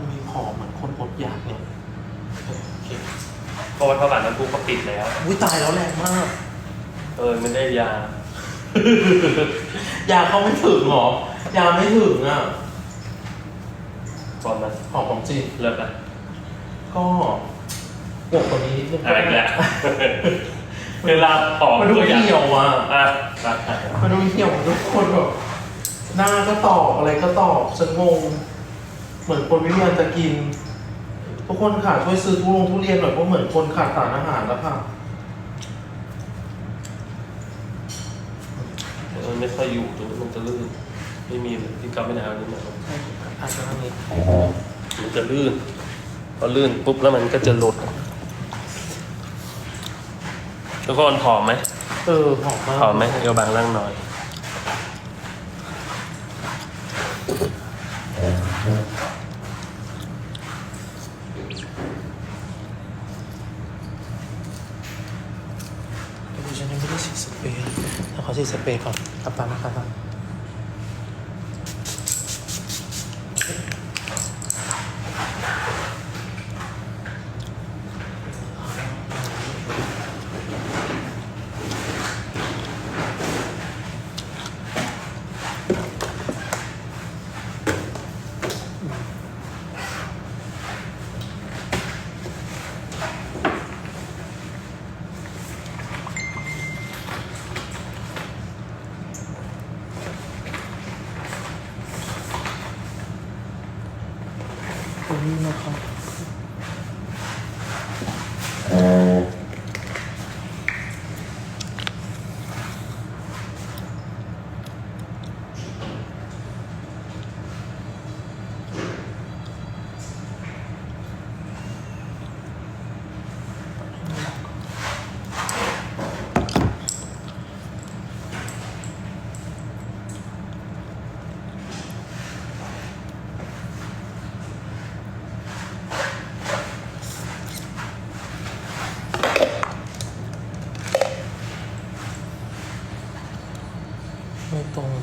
ำไมผอมเหมือนคนอดอยากเนี่ยเออโอเคเพราะว่าตลาดน้ำพุก็ปิดแล้ว อุ้ยตายแล้วแรงมาก เออไม่ได้ยา ยาเข้าไม่ถึงหรอ ยาไม่ถึงอะตอนนั้นหอมของจริงเลิกละก็บวกกว่านี้นิดนึงอะไรอีกแล้วเวลาผอมมันดูก็อยากเหี่ยวอะอะอะอะมันดูเหี่ยวทุกคนแบบหน้าก็ตอบอะไรก็ตอบฉันงง เหมือนคนไม่มีอันจะกินทุกคนค่ะช่วยซื้อทุลงทุเรียนหน่อยเพราะเหมือนคนขาดสารอาหารแล้วค่ะเออไม่ค่อยอยู่ตรงนี้มันจะลื่นไม่มีที่กลับไม่ได้เอานี่มาอาจจะทางนี้มันจะลื่นพอลื่นปุ๊บแล้วมันก็จะหลุดทุกคนผอมไหมเออหอมมากผอมไหมเอวบางร่างน้อย ดิฉันยังไม่ได้ฉีดสเปรย์ ที่สเปรย์ก่อนกลับบ้านนะครับ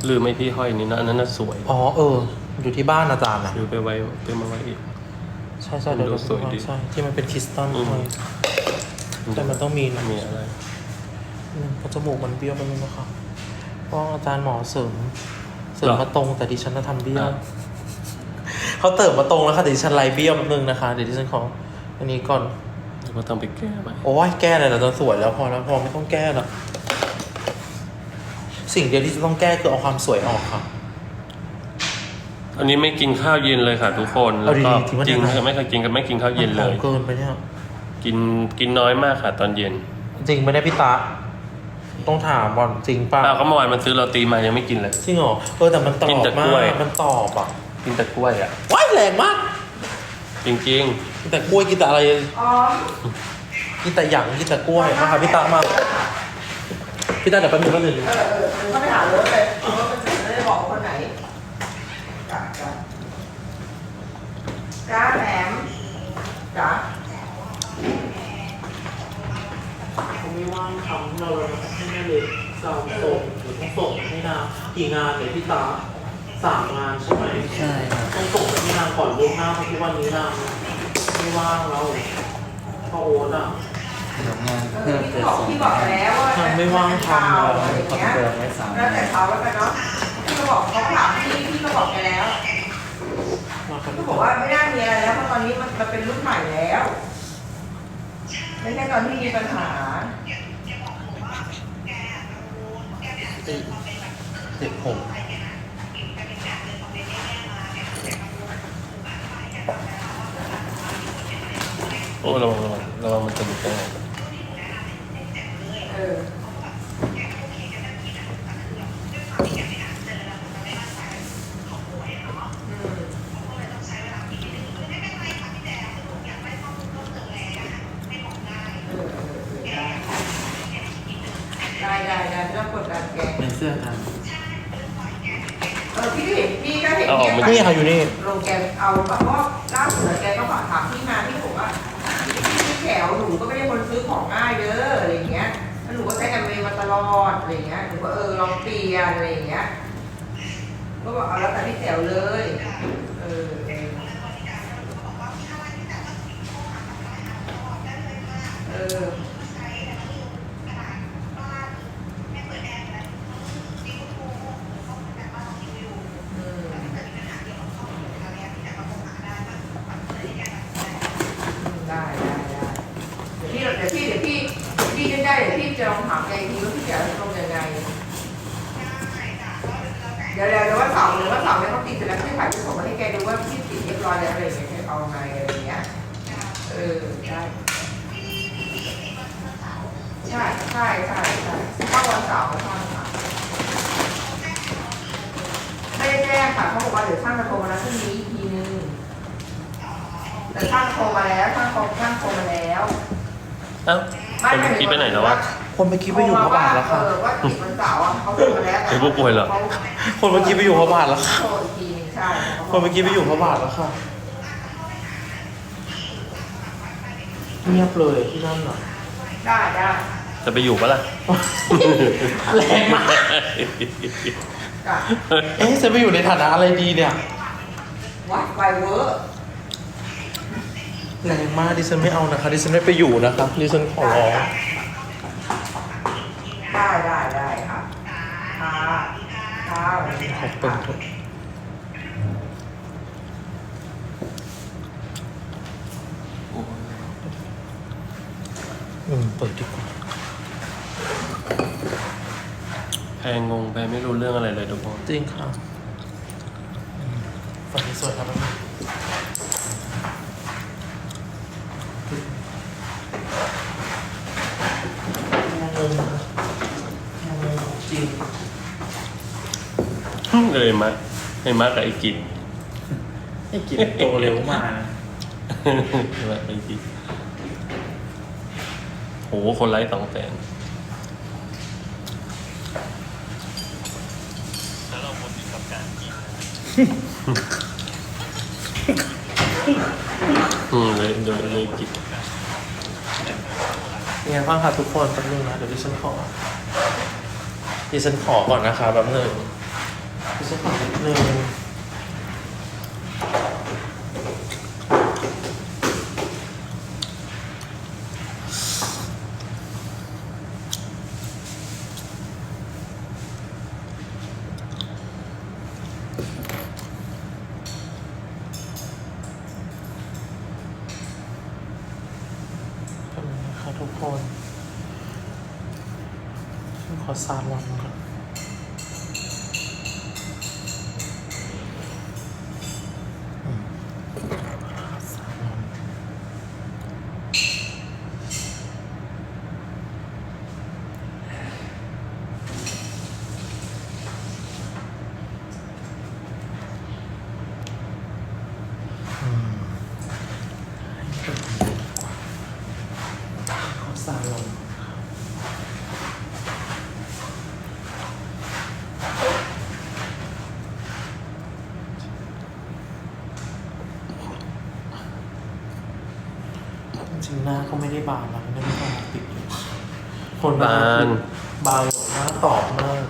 ลืมไม่พี่ห้อยนี่นะอันนั้นน่ะสวยอ๋อเออ อยู่ที่บ้านอาจารย์นะลืมไปไว้ไปมาไว้อีก ใช่ใช่เดี๋ยวดูเราสวยดีใช่ที่มันเป็นคริสตัลอืม ห้อยแต่มันต้องมีนะมีอะไร อืมเพราะจมูกมันเบี้ยวไปนึงนะคะเพราะอาจารย์หมอเสริม เสริมมาตรงแต่ดิฉันน่ะทำเบี้ยวอะเขาเติมมาตรงแล้วค่ะแต่ดิฉันไล่เบี้ยวแป๊บนึงนะคะ เดี๋ยวดิฉันขออันนี้ก่อน แล้วก็ต้องไปแก้ใหม่โอ้ยแก้เลยเราจะสวยแล้วพอแล้วพอไม่ต้องแก้แล้ว สิ่งเดียวที่จะต้องแก้คือเอาความสวยออกค่ะ อันนี้ไม่กินข้าวเย็นเลยค่ะ ทุกคนเอาแล้วก็ดีๆจริงปะจริงเนี่ยไม่เคยกินกันไม่กินข้าวเย็นเลมัยหอมเกินไปเนี่ย กินกินน้อยมากค่ะ ตอนเย็นจริงไม่ได้พี่ตา ต้องถามบอลจริงป่ะอ้าวก็เมื่อวานมันซื้อโรตีมายังไม่กินเลย จริงเหรอเออแต่มันตอกินบแต่มากล้วยมันตอบอะกินแต่กล้วยอะ ว้ายแรงมากจริงกินแต่กล้วยกินแต่อะไร อ๋อ กินแต่หยังกินแต่กล้วยมาค่ะพี่ตามา พี่ตาเดี๋ยวแป๊บนึงแป๊บนึงเออเออเออก็ไปหารถเลยเอารถมันจะได้บอกว่าคนไหนจ้ะจ้ะจ้าแหลมจ้าผมไม่ว่างทำเราเลยให้แม่เลยสาวส่งหรือต้องส่งให้นางกี่งานเนี่ยพี่ตาสามงานใช่ไหมใช่ครับต้องส่งไปที่นางก่อนล่วงหน้าเพราะทุกวันนี้นางไม่ว่างแล้วพ่อโอ๊ตอะ เดี๋ยวงานเอเพิ่อมพี่เติมบอกส่งพี่บอกแล้วว่าทำไม่ว่างทำอะอะไรไรอย่างคอนเงี้ยเฟิร์มไว้สามแล้วแต่เขาแล้วกันเนาะพี่ก็บอกเขาถามพี่พี่ก็บอกไปแล้วมาครับก็บอกว่าไม่น่ามีอะไรแล้วเพราะตอนนี้มันมันเป็นรุ่นใหม่แล้วไม่ใช่ตอนที่มีปัญหา ได้ได้ไม่ต้องกดดันแกเป็นเสื้อครับเออพี่พี่ก็เห็นเอาออกมา นี่ค่ะอยู่นี่ โรงแกมเอาแบบว่าล่าสุดแกก็ขอถามพี่มาพี่บอกว่าพี่แถวหนูก็ไม่ได้คนซื้อของง่ายเยอะอะไรเงี้ยแล้วหนูก็ใช้แอมเวย์มาตลอดอะไรเงี้ยหนูก็เออลองเปลี่ยนอะไรเงี้ยก็บอกเอาแล้วแต่พี่แถวเลยเออเออ ใช่ใช่ใช่เข้าวันเสาร์เข้าวันเสาร์ไม่ได้แจ้งค่ะเขาบอกว่าเดี๋ยวช่างจะโทรมาแล้วพรุ่งนี้อีกทีนึงแต่ช่างโทรมาแล้วช่างโทรช่างโทรมาแล้วเอ้าคนเมื่อกี้ไปไหนแล้ววะ คนเมื่อกี้ไปอยู่พระบาทแล้วค่ะ เออว่าติดวันเสาร์อะเขาโทรมาแล้วเป็นผู้ป่วยเหรอ คนเมื่อกี้ไปอยู่พระบาทแล้วค่ะ โทรอีกทีนึงใช่คนเมื่อกี้ไปอยู่พระบาทแล้วค่ะ เงียบเลยที่นั่นอะได้ได้ จะไปอยู่ปะล่ะ แรงมากจ้ะเอ๊ะจะไปอยู่ในฐานะอะไรดีเนี่ย วัดไวเวอร์แรงมากดิฉันไม่เอานะคะดิฉันไม่ไปอยู่นะคะดิฉันขอร้องได้ได้ได้ค่ะค่ะค่ะวันนี้ขอบคุณทุกอืมเปิดดีกว่า แพ งงงไปไม่รู้เรื่องอะไรเลยทุกคนจริงค่ะอืมฝั่งนี้สวยครับแม่งงนะงงจริงเลยมาไอ้มากับไอ้กิจไอ้กินโตเร็วมากนะมาไอ้กิจโหคนไลค์สองแสนแล้วเราหมดกับการกิน อืมเลยโดนเลยกิจยังไงบ้างคะทุกคนแป๊บนึงนะเดี๋ยวดิฉันขอดิฉันขอก่อนนะคะแป๊บนึงดิฉันขอนิดนึงแป๊บนึงนะคะทุกคน ฉันขอซาลอนก่อนอืมซาลอนอืมให้เป็นอย่างนี้ดีกว่าขอซาลอนจริงๆ หน้าก็ไม่ได้บานนะไม่ได้บานติดอยู่คนบานบานหน้าตอบมาก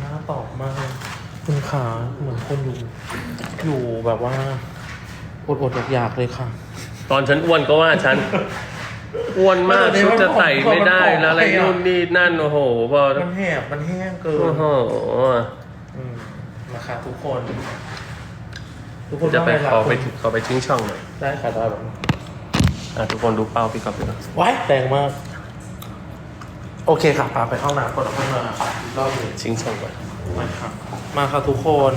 หน้าตอบมากคุณขาเหมือนคนอยู่ อยู่แบบว่าอดๆอยากๆเลยค่ะ ตอนฉันอ้วนก็ว่าฉัน อ้วนมากชุดจะใส่ไม่ได้แล้วอะไรนู่นนี่นั่นโอ้โหพอมันแหบมันแห้งเกินโอ้โหอืมนะคะทุกคน ทุกคนจะไปว่าขอไงไปล่ะขอไปทิ้งช่องหน่อยได้ค่ะได้แบบ อะทุกคนดูเป้าพี่กอล์ฟดูนะว้ายแรงมาก โอเคค่ะพาไปเข้าน้ำก่อนแล้วค่อยมาอีกรอบหนึงทิ้งช่องก่อนมาค่ะมาค่ะทุกคน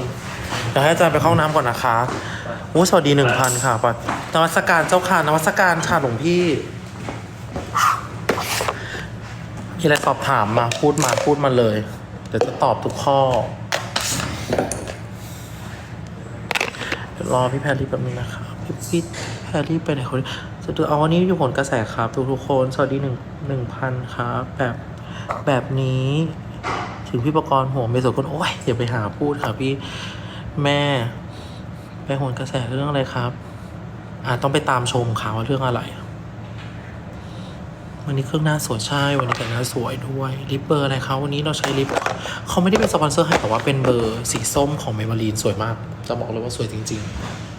เดี๋ยวให้อาจารย์ไปเข้าน้ำก่อนนะคะโอ้สวัสดีหนึ่งพันค่ะปะนวัสการเจ้าค่ะนวัสการค่ะหลวงพี่มีอะไรสอบถามมาพูดมาพูดมาเลย เดี๋ยวจะตอบทุกข้อเดี๋ยวรอพี่แพรรี่แป๊บนึงนะครับพี่พี่แพรรี่ไปไหนเขา จะดูเอาวันนี้อยู่ผลกระแสครับ ทุกทุกคน สวัสดีหนึ่งหนึ่งพันครับ แบบแบบนี้ ถึงพี่ประกรณ์ห่วงไปสุดคนโอ้ยอย่าไปหาพูดค่ะพี่แม่ไปโหนกระแสเรื่องอะไรครับอ่าต้องไปตามชมค่ะว่าเรื่องอะไร วันนี้เครื่องหน้าสวยใช่ วันนี้แต่งหน้าสวยด้วยลิปเบอร์อะไรคะวันนี้เราใช้ลิปเขาไม่ได้เป็นสปอนเซอร์ให้แต่ว่าเป็นเบอร์สีส้มของเมเบลีนสวยมาก จะบอกเลยว่าสวยจริง ๆ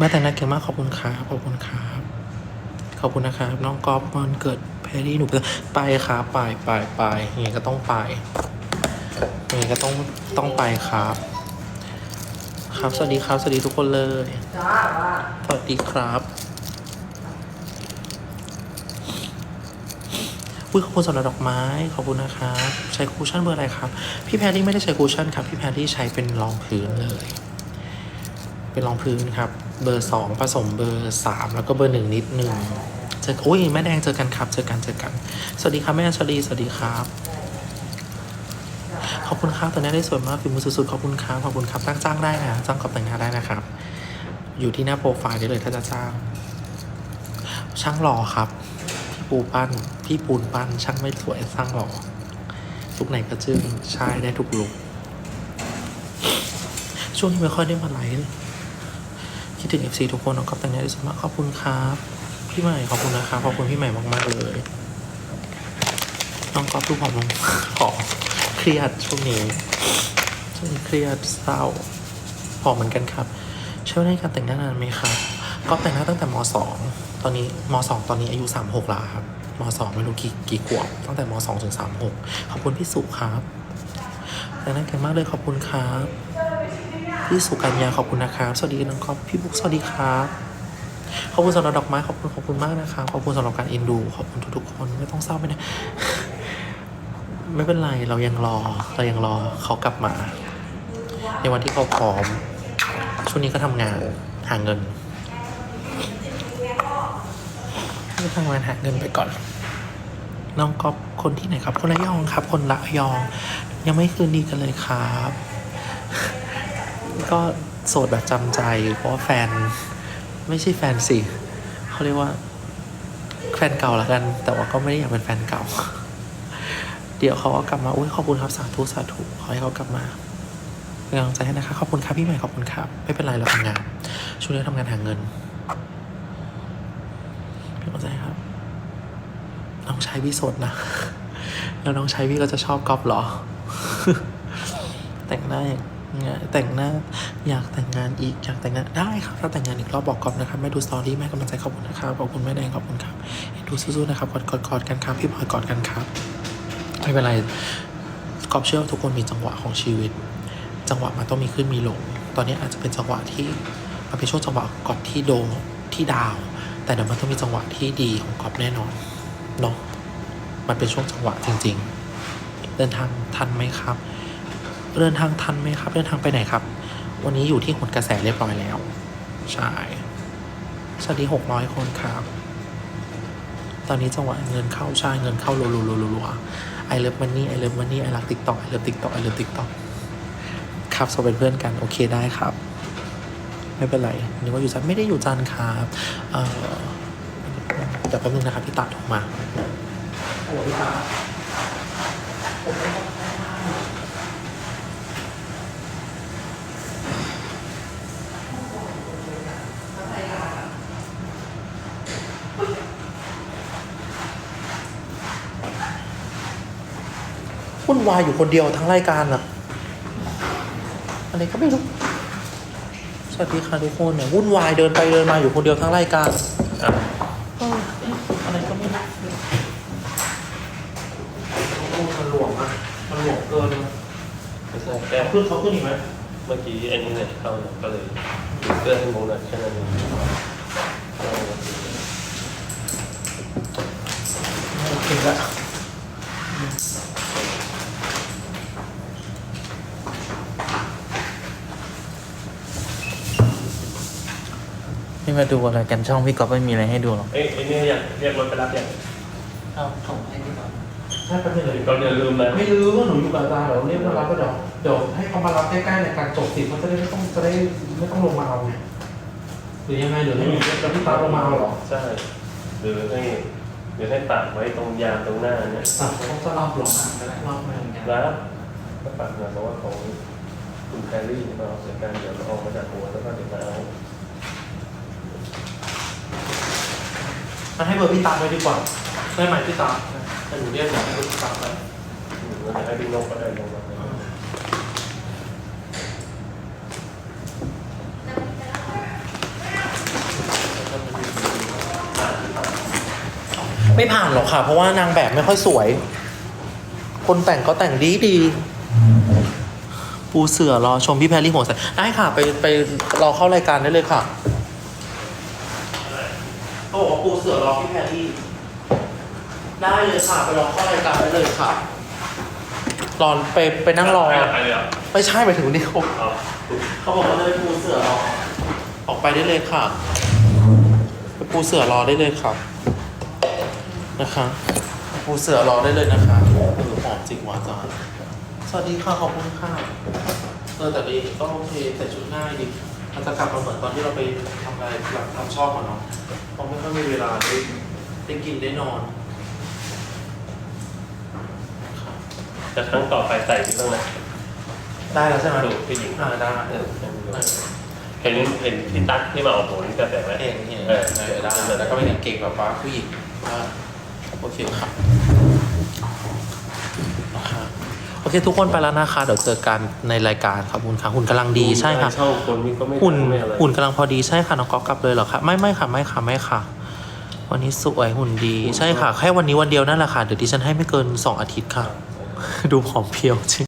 ม่แต่งหน้าเก่งมากขอบคุณครับขอบคุณครับขอบคุณนะครับน้องก๊อฟวันเกิดแพรรี่หนูไปไปครับไปไปไปยังไงก็ต้องไปยังไงก็ต้องต้องไปครับ ครับสวัสดีครับสวัสดีทุกคนเลยสวัสดีครับอุอุ้ยขอบคุณสำหรับดอกไม้ขอบคุณนะครับใช้คูชั่นเบอร์อะไรครับ พี่แพรรี่ไม่ได้ใช้คูชั่นครับ พี่แพรรี่ใช้เป็นรองพื้นเลย เป็นรองพื้นครับ เบอร์สองผสมเบอร์สามแล้วก็เบอร์หนึ่งนิดหนึ่งเจออุ้ยแม่แดงเจอกันครับเจอกันเจอกัน สวัสดีครับแม่อัญชลีสวัสดีครับ ขอบคุณครับตอนนี้ได้สวยมากฝีมือสุดๆขอบคุณครับขอบคุณครับจ้างจ้างได้นะจ้างกับแต่งงาได้นะครับ อยู่ที่หน้าโปรไฟล์ได้เลยถ้าจะจ้าง ช่างหล่อครับ พี่ปูปั้นพี่ปูนปั้นช่างไม่สวยสร้างหล่อลุกไหนก็จึ้งใช่ได้ทุกลุกช่วงนี้ไม่ค่อยได้มาไลฟ์ คิดถึง FC ทุกคนน้องก๊อฟแต่งงานได้สมากขอบคุณครับ พี่ใหม่ขอบคุณนะครับขอบคุณพี่ใหม่มากๆเลยน้องก๊อฟดูผอมลงผอมเครียดช่วงนี้ช่วงนี้เครียดเศร้าผอมเหมือนกันครับใช้เวลาในการแต่งหน้านานไหมครับก๊อฟแต่งหน้าตั้งแต่มสองตอนนี้มสองตอนนี้อายุสามหกแล้วครับมสองไม่รู้กี่กี่ขวบตั้งแต่มสองถึงสามหกขอบคุณพี่สุครับแต่งหน้าเก่งมากเลยขอบคุณครับ พี่สุกัญญาขอบคุณนะครับสวัสดีน้องก๊อฟพี่บุ๊กสวัสดีครับขอบคุณสำหรับดอกไม้ขอบคุณขอบคุณมากนะครับขอบคุณสำหรับการเอ็นดู ขอบคุณทุกๆคนไม่ต้องเศร้าไปนะไม่เป็นไรเรายังรอเรายังรอเขากลับมา ในวันที่เขาพร้อม ช่วงนี้ก็ทำงานหาเงินก็ทำงานหาเงินไปก่อน น้องก๊อฟคนที่ไหนครับ คนระยองครับ คนระยอง ยังไม่คืนดีกันเลยครับ ก็โสดแบบจำใจ เพราะแฟนไม่ใช่แฟนสิเขาเรียกว่าแฟนเก่าล้วกัน แต่ว่าก็ไม่ได้อยากเป็นแฟนเก่า เดี๋ยวเขาก็กลับมาอุ้ยขอบคุณครับสาธุสาธุขอให้เขากลับมาเป็นกำลังใจให้นะคะขอบคุณครับพี่ใหม่ขอบคุณครับ ไม่เป็นไรเราทำงานช่วงนี้ทำงานหาเงินเป็นกำลังใจครับน้องชายพี่สดนะแล้วน้องชายพี่ก็จะชอบกอบเหรอ แต่งหน้าอย่าง งี้ยแต่งหน้า อยากแต่งงานอีกอยากแต่งงานได้ครับถ้าแต่งงานอีกรอบบอกกอบนะครับไม่ดูสตอรี่แม่กำลังใจขอบคุณนะครับขอบคุณแม่แดงขอบคุณครับดูสู้ๆนะครับกอดกอดกอดกันครับพี่พลอยกอดกันครับไม่เป็นไรกอบเชื่อว่าทุกคนมีจังหวะของชีวิต จังหวะมันต้องมีขึ้นมีลง ตอนนี้อาจจะเป็นจังหวะที่มันเป็นช่วงจังหวะกอบที่โดที่ดาว แต่เดี๋ยวมันต้องมีจังหวะที่ดีของกอบแน่นอนเนาะมันเป็นช่วงจังหวะจริง ๆ เดินทางทันไหมครับ เดินทางทันไหมครับ เดินทางไปไหนครับ วันนี้อยู่ที่หนกระแสเรียบร้อยแล้ว ใช่ สวัสดีหกร้อยคนครับ ตอนนี้จังหวะเงินเข้าใช่เงินเข้ารัวๆๆๆไอเลิฟมันนี่ไอเลิฟมันนี่ไอรักติ๊กต็อกไอเลิฟติ๊กต็อกไอเลิฟติ๊กต็อกครับโซเป็นเพื่อนกัน โอเคได้ครับ ไม่เป็นไรนึกว่าอยู่จันไม่ได้อยู่จันครับเอ่อเดี๋ยวแป๊บนึงนะครับพี่ตาโทรมาโอ้พี่ตา วุ่นวายอยู่คนเดียวทั้งรายการอะอะไรก็ไม่รู้ สวัสดีค่ะทุกคนเนี่ยวุ่นวายเดินไปเดินมาอยู่คนเดียวทั้งรายการอะเอออะไรก็ไม่รู้โอ้มันหลวมอะมันหลวมเกินไม่ใช่แค่เขาขึ้นเขาขึ้นอีกไหมเมื่อกี้ไอ้นี่เนี่ยเข้าเนี่ยก็เลยดูเสื้อให้มงหน่อยแค่นั้นเองโอเคละ มาดูอะไรกันช่องพี่ก๊อฟไม่มีอะไรให้ดูหรอกเอ้ยไอ้นี่อยากเรียกรถไปรับยังเอาส่งให้พี่ก๊อฟใช่แป๊บนึงเลยก็อย่าลืมนะไม่รู้ว่าหนูอยู่กับอาจารย์เดี๋ยวเรียกมารับก็เดี๋ยวเดี๋ยวให้เขามารับใกล้ๆในการจบสิเขาจะได้ไม่ต้องจะได้ไม่ต้องลงมาเอาไงหรือยังไงหรือให้หนูจะพี่ตาลงมาเอาเหรอใช่หรือให้หรือให้ปักไว้ตรงยางตรงหน้าเนี่ยสั่งเขาจะรับเหรอรับไหมแล้วก็ปักมาเพราะว่าของคุณแคลรี่มาเอาเสร็จกันเดี๋ยวเราออกมาจากหัวแล้วก็เดี๋ยวมาเอา มันให้เบอร์พี่ตาไว้ดีกว่าได้ไหมพี่ตาแต่หนูเรียกจากให้เบอร์พี่ตาไปหรือว่าจะให้พี่นกก็ได้ลงมาไม่ผ่านหรอกค่ะ เพราะว่านางแบบไม่ค่อยสวย คนแต่งก็แต่งดีดี ปูเสือรอชมพี่แพรรี่หัวใสได้ค่ะ ไปไปรอเข้ารายการได้เลยค่ะ เขาบอกว่าปูเสือรอพี่แพรรี่ได้เลยค่ะ ไปรอเข้ารายการได้เลยค่ะรอไปไปนั่งรอไปกับใครเลยเหรอไม่ใช่ไปถึงนี่เขาเอาเขาบอกว่าจะไปปูเสือรอ ออกไปได้เลยค่ะ ไปปูเสือรอได้เลยค่ะ นะคะไปปูเสือรอได้เลยนะคะเออหอมจริงหวานจังสวัสดีค่ะขอบคุณค่ะเออแต่ดีก็โอเคแต่ชุดง่ายดีมันจะกลับมาเหมือนตอนที่เราไปทำอะไรหลังทำชอบอะเนาะ เพราะไม่ค่อยมีเวลาได้ได้กินได้นอนค่ะแต่ครั้งต่อไปใส่ที่ต้องไหนได้แล้วใช่ไหมดูผู้หญิงอ่าได้เออเห็นเห็นพี่ตั๊กที่มาออกผลก็แต่ไหมเองเห็นเออเออได้แล้วก็เป็นกางเกงแบบว่าผู้หญิงอ่าโอเคครับนะคะโอเคทุกคนไปแล้วนะคะเดี๋ยวเจอกันในรายการครับคุณค่ะหุ่นกำลังดีใช่ค่ะช่องคนนี้ก็ไม่หุ่นไม่อะไรหุ่นกำลังพอดีใช่ค่ะน้องก๊อฟกลับเลยเหรอคะไม่ไม่ค่ะไม่ค่ะไม่ค่ะ วันนี้สวยหุ่นดีใช่ค่ะแค่วันนี้วันเดียวนั่นแหละค่ะเดี๋ยวดิฉันให้ไม่เกินสองอาทิตย์ค่ะ ดูผอมเพรียวจริง